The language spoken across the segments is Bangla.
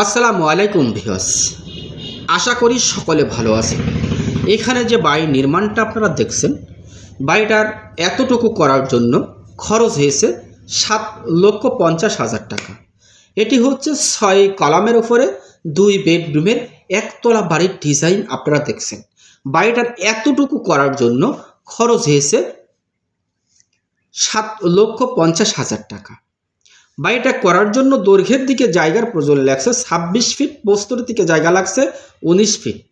আসসালামু আলাইকুম ভিউয়ার্স। আশা করি সকলে ভালো আছেন। এখানে যে বাড়ি নির্মাণটা আপনারা দেখছেন, বাড়িটার এতটুকু করার জন্য খরচ হয়েছে সাত লক্ষ পঞ্চাশ হাজার টাকা। এটি হচ্ছে ছয় কলামের ওপরে দুই বেডরুমের একতলা বাড়ির ডিজাইন আপনারা দেখছেন। বাড়িটার এতটুকু করার জন্য খরচ হয়েছে সাত লক্ষ পঞ্চাশ হাজার টাকা। বাড়িটা করার জন্য দৈর্ঘ্যের দিকে জায়গার প্রয়োজন লাগছে ছাব্বিশ ফিট প্রস্তর দিকে জায়গা লাগছে উনিশ ফিট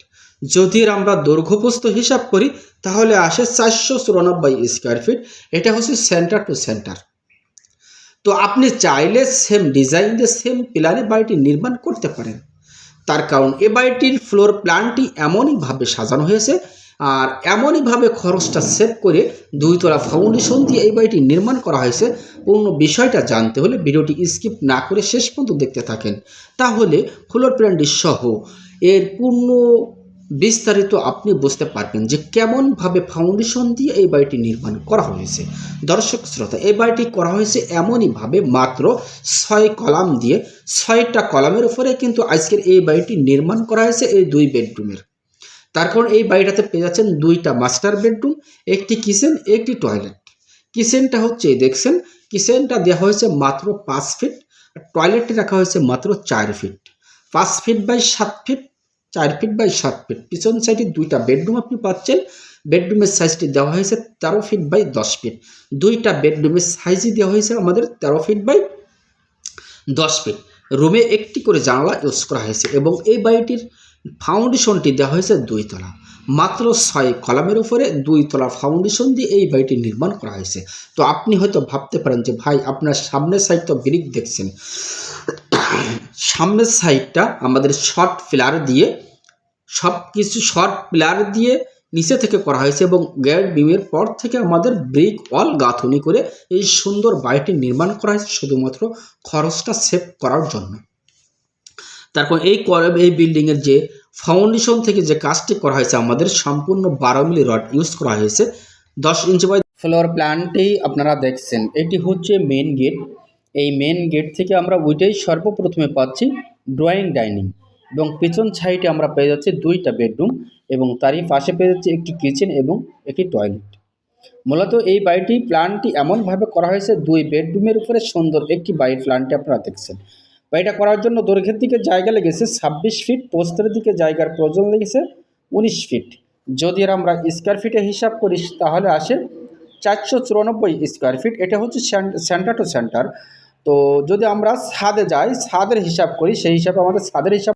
যদি আমরা দৈর্ঘ্যপ্রস্থ হিসাব করি, তাহলে আসে চারশো চুরানব্বই স্কোয়ার ফিট এটা হচ্ছে সেন্টার টু সেন্টার তো আপনি চাইলে সেম ডিজাইন দিয়ে সেম প্ল্যানে বাড়িটি নির্মাণ করতে পারেন। তার কারণ, এ বাড়িটির ফ্লোর প্ল্যানটি এমনইভাবে সাজানো হয়েছে আর এমনইভাবে খরচটা সেভ করে দুই দুইতলা ফাউন্ডেশন দিয়ে এই বাড়িটি নির্মাণ করা হয়েছে। পূর্ণ বিষয়টা জানতে হলে ভিডিওটি স্কিপ না করে শেষ পর্যন্ত দেখতে থাকেন। তাহলে ফ্লোর প্ল্যানটি সহ এর পূর্ণ বিস্তারিত আপনি বুঝতে পারবেন যে কেমনভাবে ফাউন্ডেশন দিয়ে এই বাড়িটি নির্মাণ করা হয়েছে। দর্শক, শ্রোতা, এই বাড়িটি করা হয়েছে এমনইভাবে মাত্র ছয় কলাম দিয়ে। ছয়টা কলামের উপরে কিন্তু আজকের এই বাড়িটি নির্মাণ করা হয়েছে এই দুই বেডরুমের তার কারণ এই বাড়িটাতে পেয়ে যাচ্ছেন দুইটা মাস্টার বেডরুম একটি কিচেন একটি টয়লেট কিচেনটা হচ্ছে, দেখছেন কিচেনটা দেওয়া হয়েছে মাত্র পাঁচ ফিট আর টয়লেটটি রাখা হয়েছে মাত্র চার ফিট পাঁচ ফিট বাই সাত ফিট চার ফিট বাই সাত ফিট পিছন সাইডে দুইটা বেডরুম আপনি পাচ্ছেন। বেডরুমের সাইজটি দেওয়া হয়েছে তেরো ফিট বাই দশ ফিট দুইটা বেডরুমের সাইজই দেওয়া হয়েছে আমাদের তেরো ফিট বাই দশ ফিট রুমে একটি করে জানালা ইউজ করা হয়েছে এবং এই বাড়িটির ফাউন্ডেশনটি দেওয়া হয়েছে দুই তলা। মাত্র ছয় কলামের উপরে দুই তলা ফাউন্ডেশন দিয়ে এই বাড়িটি নির্মাণ করা হয়েছে। তো আপনি হয়তো ভাবতে পারেন যে, ভাই, আপনার সামনের সাইড তো ব্রিক দেখছেন। সামনের সাইডটা আমাদের শর্ট পিলার দিয়ে সব কিছু শর্ট পিলার দিয়ে নিচে থেকে করা হয়েছে এবং গ্যাট বিমের পর থেকে আমাদের ব্রিক ওয়াল গাঁথনি করে এই সুন্দর বাড়িটি নির্মাণ করা হয়েছে শুধুমাত্র খরচটা সেভ করার জন্য। তারপর এই কর- এই বিল্ডিংয়ের যে ফাউন্ডেশন থেকে যে কাজটি করা হয়েছে আমাদের, সম্পূর্ণ বারো মিলি রড ইউজ করা হয়েছে। দশ ইঞ্চি বাই ফ্লোর প্ল্যানটি আপনারা দেখছেন। এটি হচ্ছে মেন গেট এই মেন গেট থেকে আমরা ওইটাই সর্বপ্রথমে পাচ্ছি ড্রয়িং ডাইনিং এবং পেছন সাইডে আমরা পেয়ে যাচ্ছি দুইটা বেডরুম এবং তারই পাশে পেয়ে যাচ্ছি একটি কিচেন এবং একটি টয়লেট মূলত এই বাড়িটি প্ল্যানটি এমনভাবে করা হয়েছে, দুই বেডরুমের উপরে সুন্দর একটি বাড়ির প্ল্যানটি আপনারা দেখছেন। বাড়িটা করার জন্য দৈর্ঘ্যের দিকে জায়গা লেগেছে ছাব্বিশ ফিট পোস্তের দিকে জায়গার প্রয়োজন লেগেছে উনিশ ফিট যদি আমরা স্কোয়ার ফিটে হিসাব করি, তাহলে আসে চারশো চুরানব্বই স্কোয়ার ফিট এটা হচ্ছে সেন্টার টু সেন্টার তো যদি আমরা ছাদে যাই, ছাদের হিসাব করি, সেই হিসাবে আমাদের ছাদের হিসাব